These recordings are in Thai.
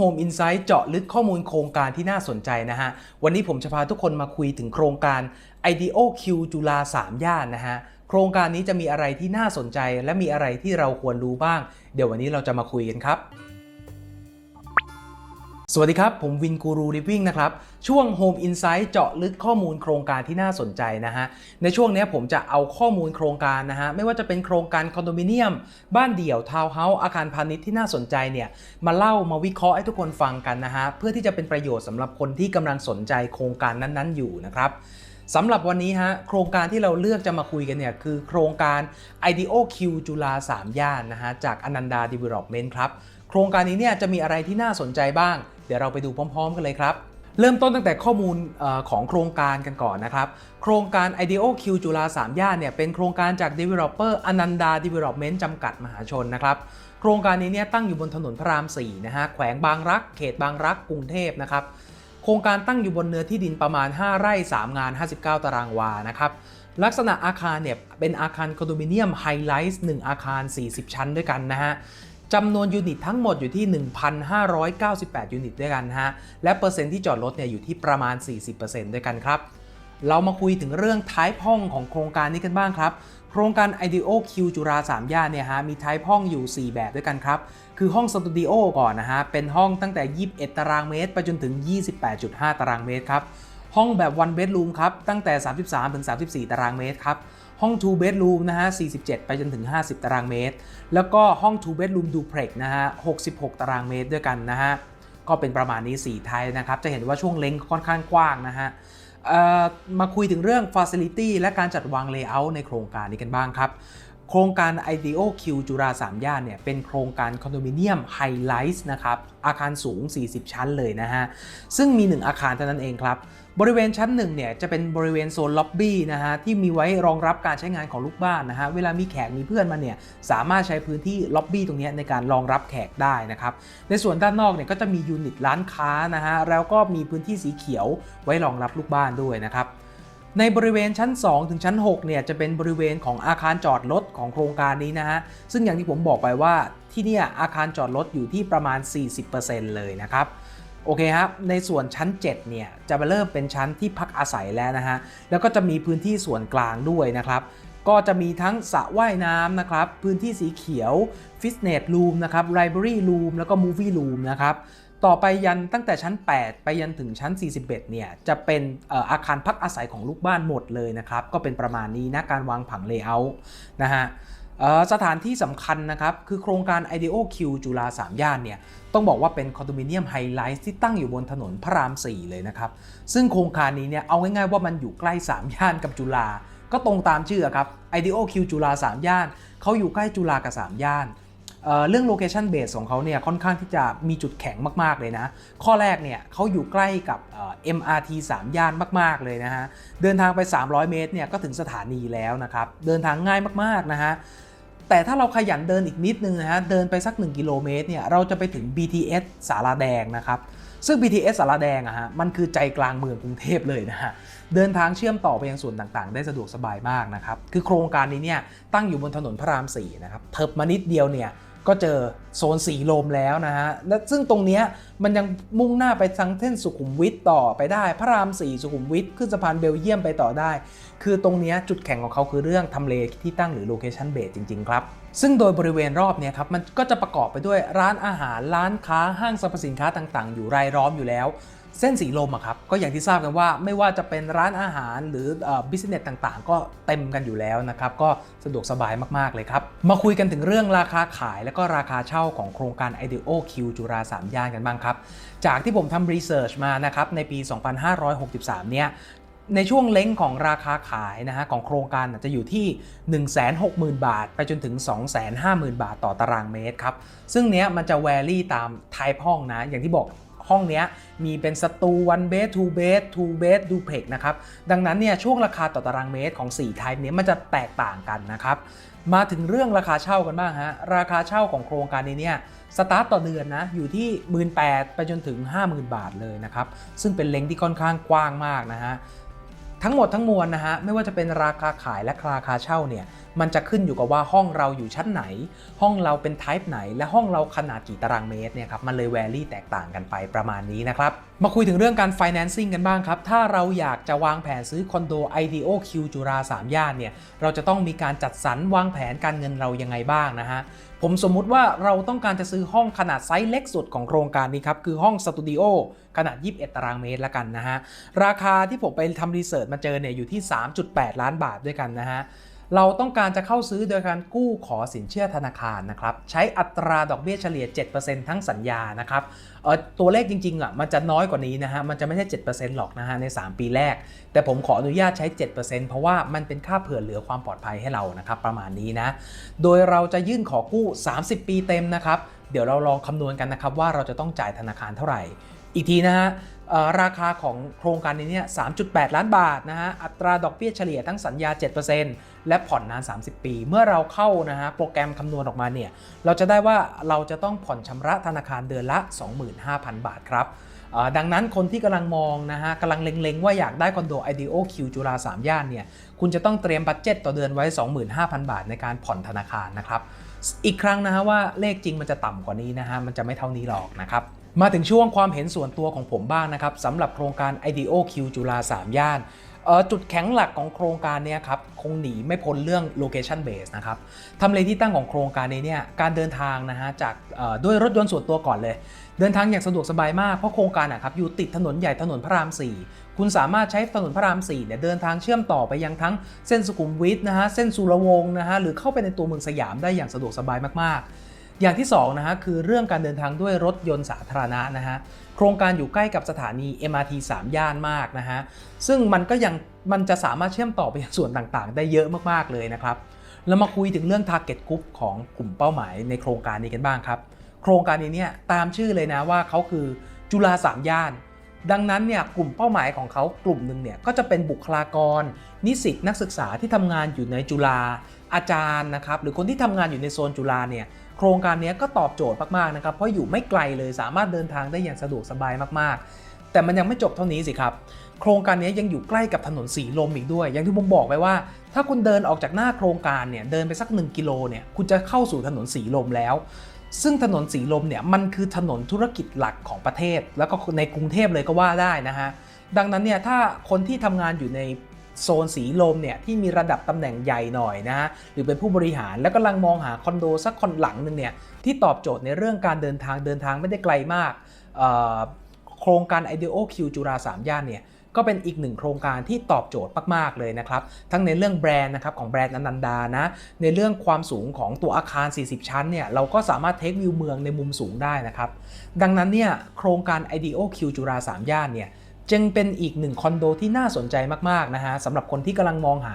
Home Insight เจาะลึกข้อมูลโครงการที่น่าสนใจนะฮะ วันนี้ผมจะพาทุกคนมาคุยถึงโครงการ IDEO Q จุฬา3ย่านนะฮะ โครงการนี้จะมีอะไรที่น่าสนใจ และมีอะไรที่เราควรรู้บ้าง เดี๋ยววันนี้เราจะมาคุยกันครับ สวัสดีครับ ผมวินกูรูริฟวิ่งนะครับ ช่วง Home Insight เจาะลึกข้อมูลโครงการที่น่าสนใจนะฮะ ในช่วงนี้ผมจะเอาข้อมูลโครงการนะฮะ ไม่ว่าจะเป็นโครงการคอนโดมิเนียม บ้านเดี่ยวทาวน์เฮาส์อาคารพาณิชย์ที่น่าสนใจเนี่ย มาเล่ามาวิเคราะห์ให้ทุกคนฟังกันนะฮะ เพื่อที่จะเป็นประโยชน์สำหรับคนที่กำลังสนใจโครงการนั้นๆ อยู่นะครับสำหรับวันนี้ฮะโครงการที่เราเลือกจะมาคุยกันเนี่ยคือโครงการ IDEO Q จุฬา3ย่านนะฮะจากอนันดา Development ครับ โครงการนี้เนี่ยจะมีอะไรที่น่าสนใจบ้าง เดี๋ยวเราไปดูพร้อม ๆ กันเลยครับ เริ่มต้นตั้งแต่ข้อมูลออของโครงการกันก่อนนะครับ โครงการ IDEO Q จุฬา3ย่านเนี่ยเป็นโครงการจาก Developer อนันดา Development จำกัดมหาชนนะครับโครงการนี้เนี่ยตั้งอยู่บนถนนพระราม4นะฮะแขวงบางรัก เขตบางรักกรุงเทพนะครับโครงการตั้งอยู่บนเนื้อที่ดินประมาณ 5 ไร่ 3 งาน 59 ตารางวานะครับลักษณะอาคารเนี่ยเป็นอาคารคอนโดมิเนียมไฮไลท์1อาคาร 40 ชั้นด้วยกันนะฮะ จำนวนยูนิตทั้งหมดอยู่ที่ 1,598 ยูนิตด้วยกันฮะ และเปอร์เซ็นต์ที่จอดรถเนี่ยอยู่ที่ประมาณ 40%ด้วยกันครับ เรามาคุยถึงเรื่องท้ายห้องของโครงการนี้กันบ้างครับ โครงการ IDEO Q จุฬา3ย่านเนี่ยฮะมีท้ายห้องอยู่ 4 แบบด้วยกันครับ คือห้องสตูดิโอก่อนนะฮะ เป็นห้องตั้งแต่ 21 ตารางเมตร ไปจนถึง 28.5 ตารางเมตรครับ ห้องแบบ one bedroom ครับ ตั้งแต่ 33ถึง34 ตารางเมตรครับ ห้อง 2 bedroom นะฮะ 47 ไปจนถึง 50 ตารางเมตร แล้วก็ห้อง 2 bedroom duplex นะฮะ 66 ตารางเมตรด้วยกันนะฮะ ก็เป็นประมาณนี้ 4 ไทยนะครับ จะเห็นว่าช่วงเล้งค่อนข้างกว้างนะฮะมาคุยถึงเรื่อง Facility และการจัดวาง Layout ในโครงการนี้กันบ้างครับ โครงการ IDEO Q จุฬา3ย่านเนี่ยเป็นโครงการคอนโดมิเนียมไฮไลท์นะครับอาคารสูง 40 ชั้นเลยนะฮะ ซึ่งมี 1 อาคารเท่านั้นเองครับ บริเวณชั้น1เนี่ยจะเป็นบริเวณโซนล็อบบี้นะฮะที่มีไว้รองรับการใช้งานของลูกบ้านนะฮะเวลามีแขกมีเพื่อนมาเนี่ยสามารถใช้พื้นที่ล็อบบี้ตรงนี้ในการรองรับแขกได้นะครับในส่วนด้านนอกเนี่ยก็จะมียูนิตร้านค้านะฮะแล้วก็มีพื้นที่สีเขียวไว้รองรับลูกบ้านด้วยนะครับ ในบริเวณชั้น 2 ถึงชั้น6เนี่ยจะเป็นบริเวณของอาคารจอดรถของโครงการนี้นะฮะ ซึ่งอย่างที่ผมบอกไปว่าที่นี่อาคารจอดรถอยู่ที่ประมาณ 40%เลยนะครับโอเคครับ ในส่วนชั้น 7 เนี่ย จะมาเริ่มเป็นชั้นที่พักอาศัยแล้วนะฮะ แล้วก็จะมีพื้นที่ส่วนกลางด้วยนะครับ ก็จะมีทั้งสระว่ายน้ำนะครับ พื้นที่สีเขียว ฟิตเนสรูมนะครับไลบรารีรูมแล้วก็มูฟี่รูมนะครับ ต่อไปยันตั้งแต่ชั้น 8 ไปยันถึงชั้น 41 เนี่ยจะเป็นอาคารพักอาศัยของลูกบ้านหมดเลยนะครับ ก็เป็นประมาณนี้นะการวางผังเลเยอร์นะฮะสถานที่สำคัญนะครับ คือโครงการ IDEO Q จุฬา3ย่านเนี่ยต้องบอกว่าเป็นคอนโดมิเนียมไฮไลท์ที่ตั้งอยู่บนถนนพระราม 4 เลยนะครับ ซึ่งโครงการนี้เนี่ยเอาง่ายๆว่ามันอยู่ใกล้ 3 ย่านกับจุฬาก็ตรงตามชื่อครับ IDEO Q จุฬา3 ย่านเขาอยู่ใกล้จุฬากับ 3 ย่าน เรื่อง location base ของเขาเนี่ยค่อนข้างที่จะมีจุดแข็งมาก ๆ เลยนะ ข้อแรกเนี่ยเขาอยู่ใกล้กับ MRT 3 ย่านมาก ๆ เลยนะฮะ เดินทางไป 300 เมตรเนี่ยก็ถึงสถานีแล้วนะครับ เดินทางง่ายมาก ๆ นะฮะ แต่ถ้าเราขยันเดินอีกนิดนึงนะฮะ เดินไปสัก 1 กิโลเมตรเนี่ยเราจะไปถึง BTS สาราแดงนะครับซึ่ง BTS สาราแดงอะฮะ มันคือใจกลางเมืองกรุงเทพเลยนะฮะ เดินทางเชื่อมต่อไปยังส่วนต่างๆ ได้สะดวกสบายมากนะครับ คือโครงการนี้เนี่ยตั้งอยู่บนถนนพระราม4นะครับเทิบมานิดเดียวเนี่ย ก็เจอโซนสีลมแล้วนะฮะ และซึ่งตรงนี้มันยังมุ่งหน้าไปทางเส้นสุขุมวิทต่อไปได้ พระราม4สุขุมวิทขึ้นสะพานเบลเยียมไปต่อได้ คือตรงนี้จุดแข็งของเขาคือเรื่องทำเลที่ตั้งหรือโลเคชันเบสจริง ๆ ครับ ซึ่งโดยบริเวณรอบเนี้ยครับมันก็จะประกอบไปด้วยร้านอาหารร้านค้าห้างสรรพสินค้าต่างๆ อยู่รายล้อมอยู่แล้ว เส้นสีลมอะครับก็อย่างที่ทราบกันว่าไม่ว่าจะเป็นร้านอาหารหรือบิสเนสต่างๆ ก็เต็มกันอยู่แล้วนะครับก็สะดวกสบายมากๆเลยครับ มาคุยกันถึงเรื่องราคาขายและก็ราคาเช่าของโครงการ IDEO Q จุฬา3ย่านกันบ้างครับ จากที่ผมทำรีเสิร์ชมานะครับในปี 2563 เนี่ยในช่วงเล้งของราคาขายนะฮะของโครงการจะอยู่ที่ 160,000 บาท ไปจนถึง 250,000 บาทต่อตารางเมตรครับ ซึ่งเนี้ยมันจะแวรี่ตามไทป์ห้องนะ อย่างที่บอก ห้องนี้มีเป็นสตู one bed two bed 2 bed duplex นะครับ ดังนั้นเนี่ยช่วงราคาต่อตารางเมตรของ4ไทป์นี้มันจะแตกต่างกันนะครับ มาถึงเรื่องราคาเช่ากันบ้างฮะ ราคาเช่าของโครงการนี้เนี่ยสตาร์ตต่อเดือนนะอยู่ที่ 18,000ไปจนถึง 50,000 บาทเลยนะครับ ซึ่งเป็นเลงที่ค่อนข้างกว้างมากนะฮะ ทั้งหมดทั้งมวลนะฮะไม่ว่าจะเป็นราคาขายและราคาเช่าเนี่ยมันจะขึ้นอยู่กับว่าห้องเราอยู่ชั้นไหน ห้องเราเป็นไทป์ไหน และห้องเราขนาดกี่ตารางเมตรเนี่ยครับมันเลยแวรี่แตกต่างกันไปประมาณนี้นะครับมาคุยถึงเรื่องการ financing กันบ้างครับ ถ้าเราอยากจะวางแผนซื้อคอนโด IDO Q จุฬา3ย่านเนี่ยเราจะต้องมีการจัดสรรวางแผนการเงินเรายังไงบ้างนะฮะ ผมสมมุติว่าเราต้องการจะซื้อห้องขนาดไซส์เล็กสุดของโครงการนี้ครับ คือห้องสตูดิโอขนาด 21 ตารางเมตรละกันนะฮะ ราคาที่ผมไปทำรีเสิร์ชมาเจอเนี่ยอยู่ที่ 3.8 ล้านบาทด้วยกันนะฮะ เราต้องการจะเข้าซื้อโดยการกู้ขอสินเชื่อธนาคารนะครับ ใช้อัตราดอกเบี้ยเฉลี่ย 7%ทั้งสัญญานะครับตัวเลขจริงๆอะมันจะน้อยกว่านี้นะฮะมันจะไม่ใช่ 7%หรอกนะฮะใน 3 ปีแรก แต่ผมขออนุญาตใช้ 7%เพราะว่ามันเป็นค่าเผื่อเหลือความปลอดภัยให้เรานะครับประมาณนี้นะ โดยเราจะยื่นขอกู้ 30 ปีเต็มนะครับเดี๋ยวเราลองคำนวณกันนะครับว่าเราจะต้องจ่ายธนาคารเท่าไหร่ อีกทีนะฮะราคาของโครงการนี้เนี่ย 3.8 ล้านบาทนะฮะ อัตราดอกเบี้ยเฉลี่ยทั้งสัญญา 7%และผ่อนนาน 30 ปี เมื่อเราเข้านะฮะ โปรแกรมคำนวณออกมาเนี่ย เราจะได้ว่าเราจะต้องผ่อนชำระธนาคารเดือนละ 25,000 บาทครับ ดังนั้นคนที่กำลังมองนะฮะกำลังเล็งๆ ว่าอยากได้คอนโด IDEO Q จุฬา3 ย่านเนี่ย คุณจะต้องเตรียมบัตเจ็ตต่อเดือนไว้ 25,000 บาทในการผ่อนธนาคารนะครับ อีกครั้งนะฮะว่าเลขจริงมันจะต่ำกว่านี้นะฮะ มันจะไม่เท่านี้หรอกนะครับ มาถึงช่วงความเห็นส่วนตัวของผมบ้างนะครับสำหรับโครงการ IDEO Q จุฬา3ย่านจุดแข็งหลักของโครงการเนี้ครับคงหนีไม่พ้นเรื่อง location base นะครับทำเลที่ตั้งของโครงการนี้เนี่ยการเดินทางนะฮะจากด้วยรถยนต์ส่วนตัวก่อนเลย เดินทางอย่างสะดวกสบายมากเพราะโครงการอะครับอยู่ติดถนนใหญ่ถนนพระราม 4 คุณสามารถใช้ถนนพระราม4เนี่ยเดินทางเชื่อมต่อไปยังทั้งเส้นสุขุมวิทนะฮะเส้นสุรวงศ์นะฮะหรือเข้าไปในตัวเมืองสยามได้อย่างสะดวกสบายมากๆ อย่างที่2นะฮะคือเรื่องการเดินทางด้วยรถยนต์สาธารณะนะฮะโครงการอยู่ใกล้กับสถานี MRT 3 ย่านมากนะฮะซึ่งมันก็ยังมันจะสามารถเชื่อมต่อไปยังส่วนต่างๆ ได้เยอะมากๆเลยนะครับแล้วมาคุยถึงเรื่อง Target Group ของกลุ่มเป้าหมายในโครงการนี้กันบ้างครับ โครงการนี้เนี่ยตามชื่อเลยนะว่าเขาคือจุฬาสามย่าน ดังนั้นเนี่ยกลุ่มเป้าหมายของเขากลุ่มหนึ่งเนี่ยก็จะเป็นบุคลากร นิสิตนักศึกษาที่ทำงานอยู่ในจุฬาอาจารย์นะครับหรือคนที่ทำงานอยู่ในโซนจุฬาเนี่ย โครงการนี้ก็ตอบโจทย์มากๆนะครับเพราะอยู่ไม่ไกลเลยสามารถเดินทางได้อย่างสะดวกสบายมากๆ แต่มันยังไม่จบเท่านี้สิครับโครงการนี้ยังอยู่ใกล้กับถนนสีลมอีกด้วย อย่างที่ผมบอกไปว่า ถ้าคุณเดินออกจากหน้าโครงการเนี่ยเดินไปสัก 1 กิโลเนี่ยคุณจะเข้าสู่ถนนสีลมแล้ว ซึ่งถนนสีลมเนี่ยมันคือถนนธุรกิจหลักของประเทศ แล้วก็ในกรุงเทพเลยก็ว่าได้นะฮะดังนั้นเนี่ยถ้าคนที่ทำงานอยู่ใน โซนสีลมเนี่ยที่มีระดับตำแหน่งใหญ่หน่อยนะฮะหรือเป็นผู้บริหารแล้วกำลังมองหาคอนโดสักคอนหลังหนึ่งเนี่ยที่ตอบโจทย์ในเรื่องการเดินทางเดินทางไม่ได้ไกลมากโครงการ IDEO Q จุฬา3ย่านเนี่ยก็เป็นอีกหนึ่งโครงการที่ตอบโจทย์มากๆเลยนะครับ ทั้งในเรื่องแบรนด์นะครับของแบรนด์อนันดานะ ในเรื่องความสูงของตัวอาคาร 40 ชั้นเนี่ยเราก็สามารถเทควิวเมืองในมุมสูงได้นะครับ ดังนั้นเนี่ยโครงการ IDEO Q จุฬา3ย่านเนี่ย จึงเป็นอีกหนึ่งคอนโดที่น่าสนใจมากๆนะฮะสำหรับคนที่กำลังมองหา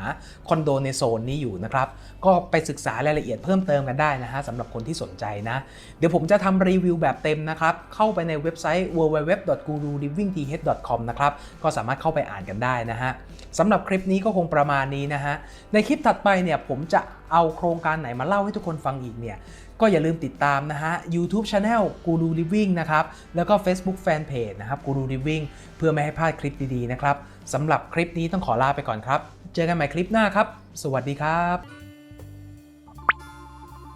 คอนโดในโซนนี้อยู่นะครับก็ไปศึกษารายละเอียดเพิ่มเติมกันได้นะฮะสำหรับคนที่สนใจนะ เดี๋ยวผมจะทำรีวิวแบบเต็มนะครับ เข้าไปในเว็บไซต์ www.gurulivingth.com นะครับก็สามารถเข้าไปอ่านกันได้นะฮะสำหรับคลิปนี้ก็คงประมาณนี้นะฮะในคลิปถัดไปเนี่ยผมจะเอาโครงการไหนมาเล่าให้ทุกคนฟังอีกเนี่ย ก็อย่าลืมติดตามนะฮะ YouTube Channel Guru Living นะครับ แล้วก็ Facebook Fanpage นะครับ Guru Living เพื่อไม่ให้พลาดคลิปดี ๆ นะครับสำหรับคลิปนี้ต้องขอลาไปก่อนครับ เจอกันใหม่คลิปหน้าครับ สวัสดีครับ